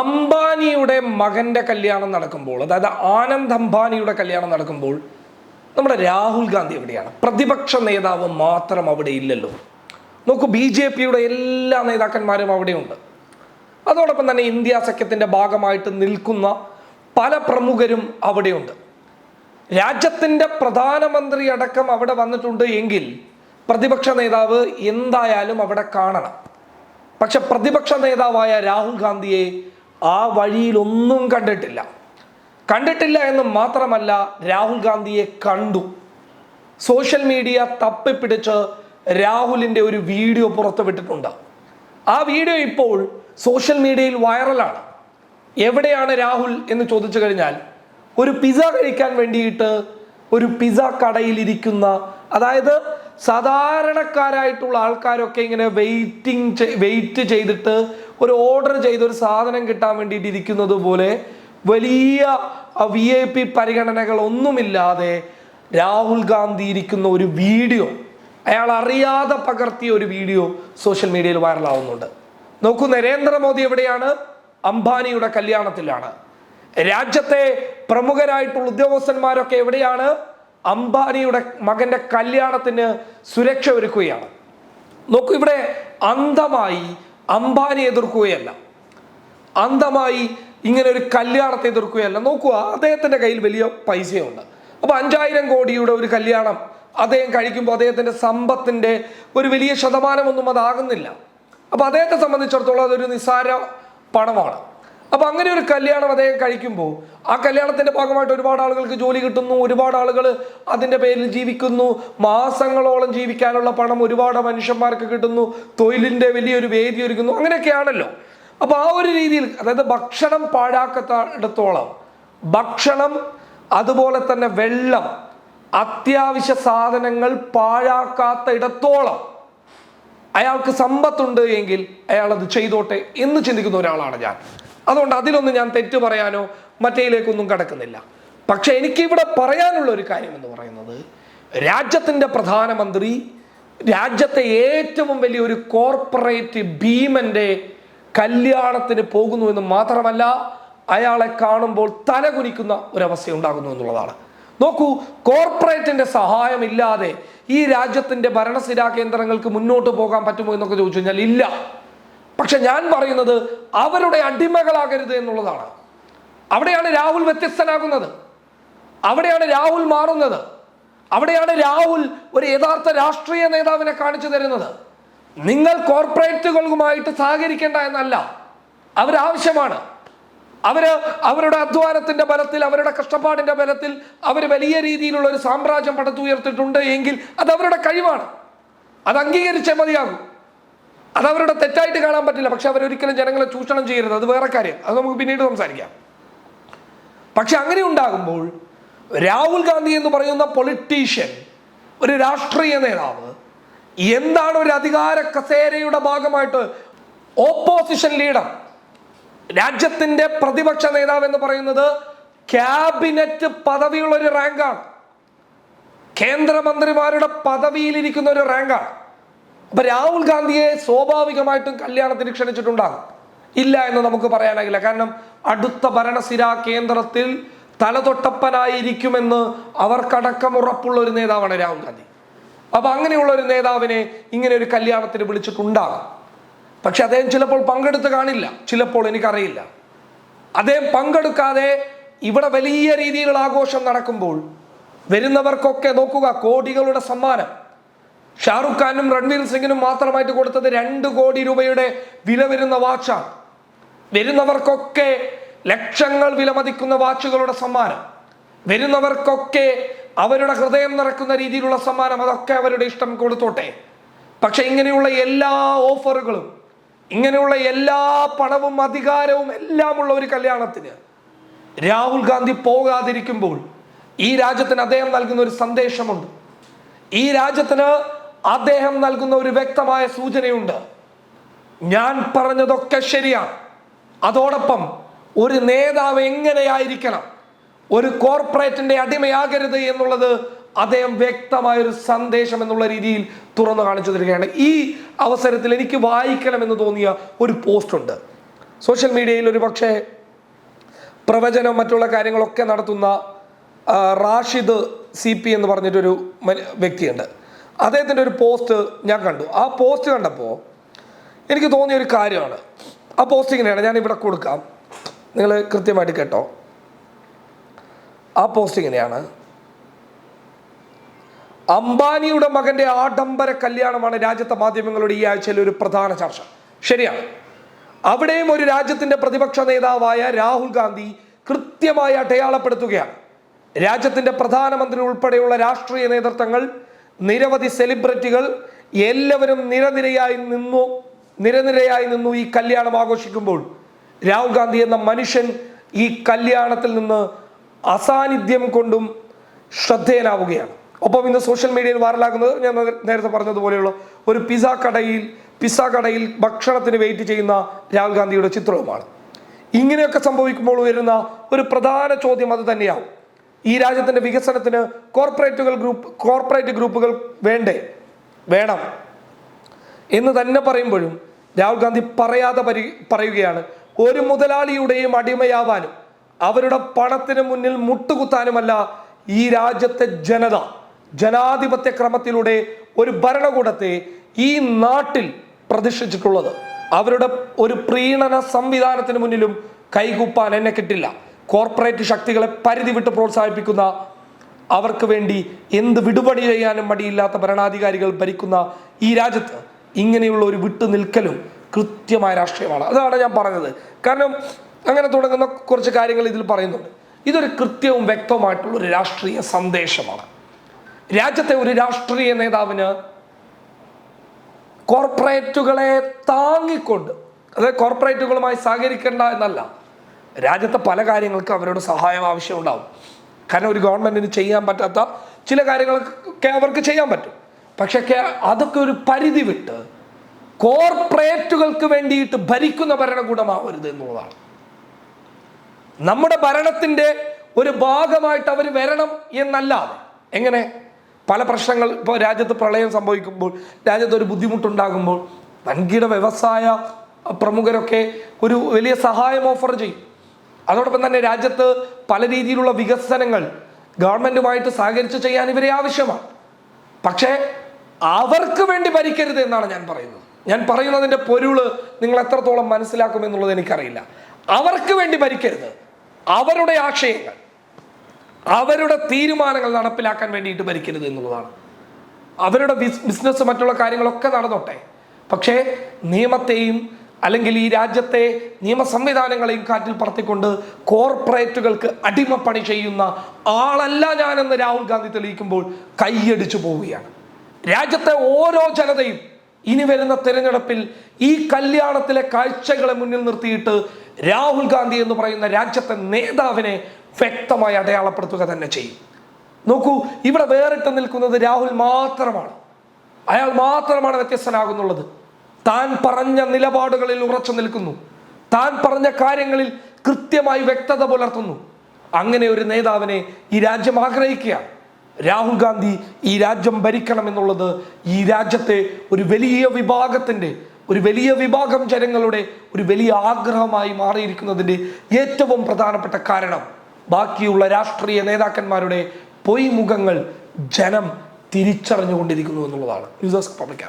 അംബാനിയുടെ മകന്റെ കല്യാണം നടക്കുമ്പോൾ അതായത് ആനന്ദ് അംബാനിയുടെ കല്യാണം നടക്കുമ്പോൾ നമ്മുടെ രാഹുൽ ഗാന്ധി എവിടെയാണ്? പ്രതിപക്ഷ നേതാവ് മാത്രം അവിടെ ഇല്ലല്ലോ. നോക്കൂ ബി ജെ പിയുടെ എല്ലാ നേതാക്കന്മാരും അവിടെയുണ്ട്. അതോടൊപ്പം തന്നെ ഇന്ത്യ സഖ്യത്തിന്റെ ഭാഗമായിട്ട് നിൽക്കുന്ന പല പ്രമുഖരും അവിടെയുണ്ട്. രാജ്യത്തിന്റെ പ്രധാനമന്ത്രി അടക്കം അവിടെ വന്നിട്ടുണ്ട് എങ്കിൽ പ്രതിപക്ഷ നേതാവ് എന്തായാലും അവിടെ കാണണം. പക്ഷെ പ്രതിപക്ഷ നേതാവായ രാഹുൽ ഗാന്ധിയെ ആ വഴിയിലൊന്നും കണ്ടിട്ടില്ല. കണ്ടിട്ടില്ല എന്ന് മാത്രമല്ല രാഹുൽ ഗാന്ധിയെ കണ്ടു. സോഷ്യൽ മീഡിയ തപ്പിപ്പിടിച്ച് രാഹുലിന്റെ ഒരു വീഡിയോ പുറത്തുവിട്ടിട്ടുണ്ട്. ആ വീഡിയോ ഇപ്പോൾ സോഷ്യൽ മീഡിയയിൽ വൈറലാണ്. എവിടെയാണ് രാഹുൽ എന്ന് ചോദിച്ചു കഴിഞ്ഞാൽ ഒരു പിസ കഴിക്കാൻ വേണ്ടിയിട്ട് ഒരു പിസ കടയിൽ ഇരിക്കുന്ന അതായത് സാധാരണക്കാരായിട്ടുള്ള ആൾക്കാരൊക്കെ ഇങ്ങനെ വെയിറ്റിംഗ് വെയിറ്റ് ചെയ്തിട്ട് ഒരു ഓർഡർ ചെയ്ത് ഒരു സാധനം കിട്ടാൻ വേണ്ടിയിട്ട് ഇരിക്കുന്നത് പോലെ വലിയ വി ഐ പി പരിഗണനകളൊന്നുമില്ലാതെ രാഹുൽ ഗാന്ധി ഇരിക്കുന്ന ഒരു വീഡിയോ അയാൾ അറിയാതെ പകർത്തിയ ഒരു വീഡിയോ സോഷ്യൽ മീഡിയയിൽ വൈറലാവുന്നുണ്ട്. നോക്കൂ നരേന്ദ്രമോദി എവിടെയാണ്? അംബാനിയുടെ കല്യാണത്തിലാണ്. രാജ്യത്തെ പ്രമുഖരായിട്ടുള്ള ഉദ്യോഗസ്ഥന്മാരൊക്കെ എവിടെയാണ്? അംബാനിയുടെ മകന്റെ കല്യാണത്തിന് സുരക്ഷ ഒരുക്കുകയാണ്. നോക്കൂ ഇവിടെ അന്ധമായി അംബാനി എതിർക്കുകയല്ല. അന്ധമായി ഇങ്ങനെ ഒരു കല്യാണത്തെ എതിർക്കുകയല്ല. നോക്കൂ അദ്ദേഹത്തിന്റെ കയ്യിൽ വലിയ പൈസയുണ്ട്. അപ്പൊ അഞ്ചായിരം കോടിയുടെ ഒരു കല്യാണം അദ്ദേഹം കഴിക്കുമ്പോൾ അദ്ദേഹത്തിന്റെ സമ്പത്തിന്റെ ഒരു വലിയ ശതമാനമൊന്നും അതാകുന്നില്ല. അപ്പം അദ്ദേഹത്തെ സംബന്ധിച്ചിടത്തോളം അതൊരു നിസ്സാര പണമാണ്. അപ്പോൾ അങ്ങനെ ഒരു കല്യാണം അദ്ദേഹം കഴിക്കുമ്പോൾ ആ കല്യാണത്തിന്റെ ഭാഗമായിട്ട് ഒരുപാട് ആളുകൾക്ക് ജോലി കിട്ടുന്നു ഒരുപാട് ആളുകൾ അതിന്റെ പേരിൽ ജീവിക്കുന്നു മാസങ്ങളോളം ജീവിക്കാനുള്ള പണം ഒരുപാട് മനുഷ്യന്മാർക്ക് കിട്ടുന്നു തൊഴിലിന്റെ വലിയൊരു വേദി ഒരുക്കുന്നു അങ്ങനെയൊക്കെയാണല്ലോ. അപ്പോൾ ആ ഒരു രീതിയിൽ അതായത് ഭക്ഷണം പാഴാക്കത്തടത്തോളം ഭക്ഷണം അതുപോലെ തന്നെ വെള്ളം അത്യാവശ്യ സാധനങ്ങൾ പാഴാക്കാത്ത ഇടത്തോളം അയാൾക്ക് സമ്പത്തുണ്ട് എങ്കിൽ അയാൾ അത് ചെയ്തോട്ടെ എന്ന് ചിന്തിക്കുന്ന ഒരാളാണ് ഞാൻ. അതുകൊണ്ട് അതിലൊന്നും ഞാൻ തെറ്റ് പറയാനോ മറ്റേയിലേക്കൊന്നും കടക്കുന്നില്ല. പക്ഷെ എനിക്ക് ഇവിടെ പറയാനുള്ള ഒരു കാര്യം എന്ന് പറയുന്നത് രാജ്യത്തിന്റെ പ്രധാനമന്ത്രി രാജ്യത്തെ ഏറ്റവും വലിയ ഒരു കോർപ്പറേറ്റ് ഭീമന്റെ കല്യാണത്തിന് പോകുന്നു എന്ന് മാത്രമല്ല അയാളെ കാണുമ്പോൾ തലകുനിക്കുന്ന ഒരവസ്ഥ ഉണ്ടാകുന്നു എന്നുള്ളതാണ്. നോക്കൂ കോർപ്പറേറ്റിന്റെ സഹായമില്ലാതെ ഈ രാജ്യത്തിന്റെ ഭരണസ്ഥിരാ കേന്ദ്രങ്ങൾക്ക് മുന്നോട്ട് പോകാൻ പറ്റുമോ എന്നൊക്കെ ചോദിച്ചു കഴിഞ്ഞാൽ ഇല്ല. പക്ഷെ ഞാൻ പറയുന്നത് അവരുടെ അടിമകളാകരുത് എന്നുള്ളതാണ്. അവിടെയാണ് രാഹുൽ വ്യത്യസ്തനാകുന്നത്. അവിടെയാണ് രാഹുൽ മാറുന്നത്. അവിടെയാണ് രാഹുൽ ഒരു യഥാർത്ഥ രാഷ്ട്രീയ നേതാവിനെ കാണിച്ചു തരുന്നത്. നിങ്ങൾ കോർപ്പറേറ്റുകളുമായിട്ട് സഹകരിക്കേണ്ട എന്നല്ല. അവരാവശ്യമാണ്. അവർ അവരുടെ അധ്വാനത്തിന്റെ ബലത്തിൽ അവരുടെ കഷ്ടപ്പാടിന്റെ ബലത്തിൽ അവർ വലിയ രീതിയിലുള്ള ഒരു സാമ്രാജ്യം പടുത്തുയർത്തിട്ടുണ്ട് എങ്കിൽ അത് അവരുടെ കഴിവാണ്. അത് അംഗീകരിച്ചേ മതിയാകും. അത് അവരുടെ തെറ്റായിട്ട് കാണാൻ പറ്റില്ല. പക്ഷെ അവരൊരിക്കലും ജനങ്ങളെ ചൂഷണം ചെയ്യരുത്. അത് വേറെ കാര്യം. അത് നമുക്ക് പിന്നീട് സംസാരിക്കാം. പക്ഷെ അങ്ങനെ ഉണ്ടാകുമ്പോൾ രാഹുൽ ഗാന്ധി എന്ന് പറയുന്ന പൊളിറ്റീഷ്യൻ ഒരു രാഷ്ട്രീയ നേതാവ് എന്താണ് ഒരു അധികാര കസേരയുടെ ഭാഗമായിട്ട് ഓപ്പോസിഷൻ ലീഡർ രാജ്യത്തിന്റെ പ്രതിപക്ഷ നേതാവ് എന്ന് പറയുന്നത് ക്യാബിനറ്റ് പദവിയുള്ള ഒരു റാങ്കാണ്. കേന്ദ്രമന്ത്രിമാരുടെ പദവിയിലിരിക്കുന്ന ഒരു റാങ്കാണ്. അപ്പൊ രാഹുൽ ഗാന്ധിയെ സ്വാഭാവികമായിട്ടും കല്യാണത്തിന് ക്ഷണിച്ചിട്ടുണ്ടാകും. ഇല്ല എന്ന് നമുക്ക് പറയാനാകില്ല. കാരണം അടുത്ത ഭരണസിര കേന്ദ്രത്തിൽ തലതൊട്ടപ്പനായിരിക്കുമെന്ന് അവർക്കടക്കം ഉറപ്പുള്ള ഒരു നേതാവാണ് രാഹുൽ ഗാന്ധി. അപ്പൊ അങ്ങനെയുള്ള ഒരു നേതാവിനെ ഇങ്ങനെ ഒരു കല്യാണത്തിന് വിളിച്ചിട്ടുണ്ടാകും. പക്ഷെ അദ്ദേഹം ചിലപ്പോൾ പങ്കെടുത്ത് കാണില്ല. ചിലപ്പോൾ എനിക്കറിയില്ല. അദ്ദേഹം പങ്കെടുക്കാതെ ഇവിടെ വലിയ രീതിയിലുള്ള ആഘോഷം നടക്കുമ്പോൾ വരുന്നവർക്കൊക്കെ നോക്കുക കോടികളുടെ സമ്മാനം. ഷാറുഖ് ഖാനും രൺവീർ സിംഗിനും മാത്രമായിട്ട് കൊടുത്തത് രണ്ട് കോടി രൂപയുടെ വില വരുന്ന വാച്ചാണ് വരുന്നവർക്കൊക്കെ ലക്ഷങ്ങൾ വിലമതിക്കുന്ന വാച്ചുകളുടെ സമ്മാനം. വരുന്നവർക്കൊക്കെ അവരുടെ ഹൃദയം നിറക്കുന്ന രീതിയിലുള്ള സമ്മാനം അതൊക്കെ അവരുടെ ഇഷ്ടം കൊടുത്തോട്ടെ. പക്ഷെ ഇങ്ങനെയുള്ള എല്ലാ ഓഫറുകളും ഇങ്ങനെയുള്ള എല്ലാ പണവും അധികാരവും എല്ലാമുള്ള ഒരു കല്യാണത്തിന് രാഹുൽ ഗാന്ധി പോകാതിരിക്കുമ്പോൾ ഈ രാജ്യത്തിന് അദ്ദേഹം നൽകുന്ന ഒരു സന്ദേശമുണ്ട്. ഈ രാജ്യത്തിന് അദ്ദേഹം നൽകുന്ന ഒരു വ്യക്തമായ സൂചനയുണ്ട്. ഞാൻ പറഞ്ഞതൊക്കെ ശരിയാണ് അതോടൊപ്പം ഒരു നേതാവ് എങ്ങനെയായിരിക്കണം? ഒരു കോർപ്പറേറ്റിന്റെ അടിമയാകരുത് എന്നുള്ളത് അദ്ദേഹം വ്യക്തമായ ഒരു സന്ദേശം എന്നുള്ള രീതിയിൽ തുറന്നു കാണിച്ചു തരികയാണ്. ഈ അവസരത്തിൽ എനിക്ക് വായിക്കണമെന്ന് തോന്നിയ ഒരു പോസ്റ്റ് ഉണ്ട്. സോഷ്യൽ മീഡിയയിൽ ഒരു പക്ഷേ പ്രവചനം മറ്റുള്ള കാര്യങ്ങളൊക്കെ നടത്തുന്ന റാഷിദ് സി പി എന്ന് പറഞ്ഞിട്ടൊരു വ്യക്തിയുണ്ട്. അദ്ദേഹത്തിന്റെ ഒരു പോസ്റ്റ് ഞാൻ കണ്ടു. ആ പോസ്റ്റ് കണ്ടപ്പോൾ എനിക്ക് തോന്നിയ ഒരു കാര്യമാണ്. ആ പോസ്റ്റ് ഇങ്ങനെയാണ്. ഞാൻ ഇവിടെ കൊടുക്കാം. നിങ്ങൾ കൃത്യമായിട്ട് കേട്ടോ. ആ പോസ്റ്റ് ഇങ്ങനെയാണ്. അംബാനിയുടെ മകന്റെ ആഡംബര കല്യാണമാണ് രാജ്യത്തെ മാധ്യമങ്ങളുടെ ഈ ആഴ്ചയിൽ ഒരു പ്രധാന ചർച്ച. ശരിയാണ്. അവിടെയും ഒരു രാജ്യത്തിന്റെ പ്രതിപക്ഷ നേതാവായ രാഹുൽ ഗാന്ധി കൃത്യമായി അടയാളപ്പെടുത്തുകയാണ്. രാജ്യത്തിന്റെ പ്രധാനമന്ത്രി ഉൾപ്പെടെയുള്ള രാഷ്ട്രീയ നേതൃത്വങ്ങൾ നിരവധി സെലിബ്രിറ്റികൾ എല്ലാവരും നിരനിരയായി നിന്നു നിരനിരയായി നിന്നു ഈ കല്യാണം ആഘോഷിക്കുമ്പോൾ രാഹുൽ ഗാന്ധി എന്ന മനുഷ്യൻ ഈ കല്യാണത്തിൽ നിന്ന് അസാന്നിധ്യം കൊണ്ടും ശ്രദ്ധേയനാവുകയാണ്. ഒപ്പം ഇന്ന് സോഷ്യൽ മീഡിയയിൽ വൈറലാകുന്നത് ഞാൻ നേരത്തെ പറഞ്ഞതുപോലെയുള്ള ഒരു പിസ കടയിൽ പിസ കടയിൽ ഭക്ഷണത്തിന് വെയിറ്റ് ചെയ്യുന്ന രാഹുൽ ഗാന്ധിയുടെ ചിത്രവുമാണ്. ഇങ്ങനെയൊക്കെ സംഭവിക്കുമ്പോൾ ഉയരുന്ന ഒരു പ്രധാന ചോദ്യം അത് തന്നെയാവും. ഈ രാജ്യത്തിന്റെ വികസനത്തിന് കോർപ്പറേറ്റുകൾ ഗ്രൂപ്പ് കോർപ്പറേറ്റ് ഗ്രൂപ്പുകൾ വേണ്ടേ? വേണം. എന്ന് തന്നെ പറയുമ്പോഴും രാഹുൽ ഗാന്ധി പറയാതെ പരി പറയുകയാണ് ഒരു മുതലാളിയുടെയും അടിമയാവാനും അവരുടെ പണത്തിന് മുന്നിൽ മുട്ടുകുത്താനുമല്ല ഈ രാജ്യത്തെ ജനത. ജനാധിപത്യ ക്രമത്തിലൂടെ ഒരു ഭരണകൂടത്തെ ഈ നാട്ടിൽ പ്രതിഷ്ഠിച്ചിട്ടുള്ളത്. അവരുടെ ഒരു പ്രീണന സംവിധാനത്തിന് മുന്നിലും കൈകൂപ്പാൻ എന്നെ കിട്ടില്ല. കോർപ്പറേറ്റ് ശക്തികളെ പരിധി വിട്ട് പ്രോത്സാഹിപ്പിക്കുന്ന അവർക്ക് വേണ്ടി എന്ത് വിടുപടി ചെയ്യാനും മടിയില്ലാത്ത ഭരണാധികാരികൾ ഭരിക്കുന്ന ഈ രാജ്യത്ത് ഇങ്ങനെയുള്ള ഒരു വിട്ടു നിൽക്കലും കൃത്യമായ രാഷ്ട്രീയമാണ്. അതാണ് ഞാൻ പറഞ്ഞത്. കാരണം അങ്ങനെ തുടങ്ങുന്ന കുറച്ച് കാര്യങ്ങൾ ഇതിൽ പറയുന്നുണ്ട്. ഇതൊരു കൃത്യവും വ്യക്തവുമായിട്ടുള്ള ഒരു രാഷ്ട്രീയ സന്ദേശമാണ്. രാജ്യത്തെ ഒരു രാഷ്ട്രീയ നേതാവിന് കോർപ്പറേറ്റുകളെ താങ്ങിക്കൊണ്ട് അതായത് കോർപ്പറേറ്റുകളുമായി സഹകരിക്കേണ്ട എന്നല്ല രാജ്യത്തെ പല കാര്യങ്ങൾക്കും അവരോട് സഹായം ആവശ്യമുണ്ടാവും. കാരണം ഒരു ഗവൺമെന്റിന് ചെയ്യാൻ പറ്റാത്ത ചില കാര്യങ്ങളൊക്കെ അവർക്ക് ചെയ്യാൻ പറ്റും. പക്ഷെ അതൊക്കെ ഒരു പരിധി വിട്ട് കോർപ്പറേറ്റുകൾക്ക് വേണ്ടിയിട്ട് ഭരിക്കുന്ന ഭരണകൂടമാവരുത് എന്നുള്ളതാണ്. നമ്മുടെ ഭരണത്തിന്റെ ഒരു ഭാഗമായിട്ട് അവർ വരണം എന്നല്ലാതെ എങ്ങനെ? പല പ്രശ്നങ്ങൾ ഇപ്പോൾ രാജ്യത്ത് പ്രളയം സംഭവിക്കുമ്പോൾ രാജ്യത്ത് ഒരു ബുദ്ധിമുട്ടുണ്ടാകുമ്പോൾ വൻകിട വ്യവസായ പ്രമുഖരൊക്കെ ഒരു വലിയ സഹായം ഓഫർ ചെയ്യും. അതോടൊപ്പം തന്നെ രാജ്യത്ത് പല രീതിയിലുള്ള വികസനങ്ങൾ ഗവൺമെന്റുമായിട്ട് സഹകരിച്ച് ചെയ്യാൻ ഇവരെ ആവശ്യമാണ്. പക്ഷേ അവർക്ക് വേണ്ടി ഭരിക്കരുത് എന്നാണ് ഞാൻ പറയുന്നത്. ഞാൻ പറയുന്നതിന്റെ പൊരുൾ നിങ്ങൾ എത്രത്തോളം മനസ്സിലാക്കുമെന്നുള്ളത് എനിക്കറിയില്ല. അവർക്ക് വേണ്ടി ഭരിക്കരുത്. അവരുടെ ആശയങ്ങൾ. അവരുടെ തീരുമാനങ്ങൾ നടപ്പിലാക്കാൻ വേണ്ടിയിട്ട് ഭരിക്കരുത് എന്നുള്ളതാണ്. അവരുടെ ബിസ് ബിസിനസ് മറ്റുള്ള കാര്യങ്ങളൊക്കെ നടന്നോട്ടെ. പക്ഷേ നിയമത്തെയും അല്ലെങ്കിൽ ഈ രാജ്യത്തെ നിയമ സംവിധാനങ്ങളെയും കാറ്റിൽ പറത്തിക്കൊണ്ട് കോർപ്പറേറ്റുകൾക്ക് അടിമപ്പണി ചെയ്യുന്ന ആളല്ല ഞാനെന്ന് രാഹുൽ ഗാന്ധി തെളിയിക്കുമ്പോൾ കൈയടിച്ചു പോവുകയാണ്. രാജ്യത്തെ ഓരോ ജനതയും ഇനി വരുന്ന തിരഞ്ഞെടുപ്പിൽ ഈ കല്യാണത്തിലെ കാഴ്ചകളെ മുന്നിൽ നിർത്തിയിട്ട് രാഹുൽ ഗാന്ധി എന്ന് പറയുന്ന രാജ്യത്തെ നേതാവിനെ വ്യക്തമായി അടയാളപ്പെടുത്തുക തന്നെ ചെയ്യും. നോക്കൂ ഇവിടെ വേറിട്ട് നിൽക്കുന്നത് രാഹുൽ മാത്രമാണ്. അയാൾ മാത്രമാണ് വ്യത്യസ്തനാകുന്നുള്ളത്. താൻ പറഞ്ഞ നിലപാടുകളിൽ ഉറച്ചു നിൽക്കുന്നു. താൻ പറഞ്ഞ കാര്യങ്ങളിൽ കൃത്യമായി വ്യക്തത പുലർത്തുന്നു. അങ്ങനെ ഒരു നേതാവിനെ ഈ രാജ്യം ആഗ്രഹിക്കുക രാഹുൽ ഗാന്ധി ഈ രാജ്യം ഭരിക്കണം എന്നുള്ളത് ഈ രാജ്യത്തെ ഒരു വലിയ വിഭാഗത്തിന്റെ ഒരു വലിയ വിഭാഗം ജനങ്ങളുടെ ഒരു വലിയ ആഗ്രഹമായി മാറിയിരിക്കുന്നതിന്റെ ഏറ്റവും പ്രധാനപ്പെട്ട കാരണം. ബാക്കിയുള്ള രാഷ്ട്രീയ നേതാക്കന്മാരുടെ പൊയ്മുഖങ്ങൾ ജനം തിരിച്ചറിഞ്ഞുകൊണ്ടിരിക്കുന്നു എന്നുള്ളതാണ്. News desk public